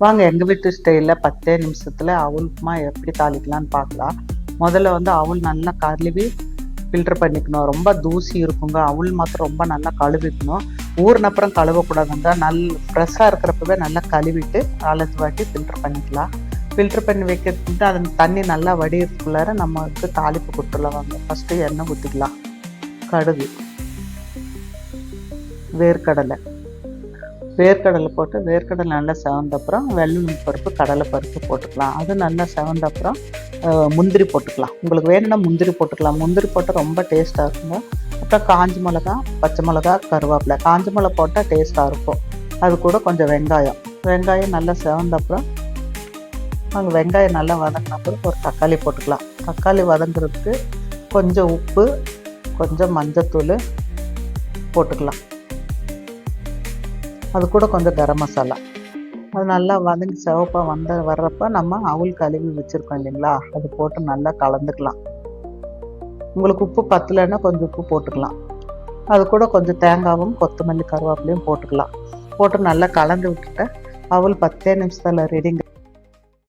வாங்க எங்கள் வீட்டு ஸ்டைலில் பத்தே நிமிஷத்தில் அவுல் உப்புமா எப்படி தாளிக்கலாம்னு பார்க்கலாம் முதல்ல வந்து அவுல் நல்லா கழுவி ஃபில்டர் பண்ணிக்கணும். ரொம்ப தூசி இருக்குங்க. அவுல் மாத்திரம் ரொம்ப நல்லா கழுவிக்கணும். ஊறினப்புறம் கழுவக்கூடாதுங்க நல் ஃப்ரெஷ்ஷாக இருக்கிறப்பவே நல்லா கழுவிட்டு நாலஞ்சு வாட்டி ஃபில்டர் பண்ணிக்கலாம். ஃபில்டர் பண்ணி வைக்கிறதுக்கு அது தண்ணி நல்லா வடிகிறதுக்குள்ளார நமக்கு தாளிப்பு கொடுத்துடலாம். வாங்க ஃபஸ்ட்டு எண்ணெய் ஊற்றிக்கலாம் கடுகு. வேர்க்கடலை. வேர்க்கடலை போட்டு வேர்க்கடலை நல்லா செவந்த அப்புறம் பருப்பு கடலை பருப்பு போட்டுக்கலாம். அது நல்லா செவந்த அப்புறம் முந்திரி போட்டுக்கலாம். உங்களுக்கு வேணும்னா முந்திரி போட்டுக்கலாம். முந்திரி போட்டால் ரொம்ப டேஸ்ட்டாக இருக்குங்க. அப்புறம் காஞ்சி மிளகா பச்சை மிளகா கருவேப்பிலை. காஞ்சி மிளகா போட்டால் டேஸ்ட்டாக இருக்கும். அது கூட கொஞ்சம் வெங்காயம். வெங்காயம் நல்லா செவந்த அப்புறம் வெங்காயம் நல்லா வதங்கின ஒரு தக்காளி போட்டுக்கலாம். தக்காளி வதங்குறதுக்கு கொஞ்சம் உப்பு கொஞ்சம் மஞ்சத்தூள் போட்டுக்கலாம். அது கூட கொஞ்சம் கரம் மசாலா. அது நல்லா வதங்கி சிவப்பாக வந்த வர்றப்ப நம்ம அவுல் கழுவி வச்சுருக்கோம் இல்லைங்களா? அது போட்டு நல்லா கலந்துக்கலாம். உங்களுக்கு உப்பு பத்தலைன்னா கொஞ்சம் உப்பு போட்டுக்கலாம். அது கூட கொஞ்சம் தேங்காவும் கொத்தமல்லி கருவேப்பிலையும் போட்டுக்கலாம். போட்டு நல்லா கலந்து விட்டுட்டு அவுல் பத்தே நிமிஷத்தில் ரெடிங்க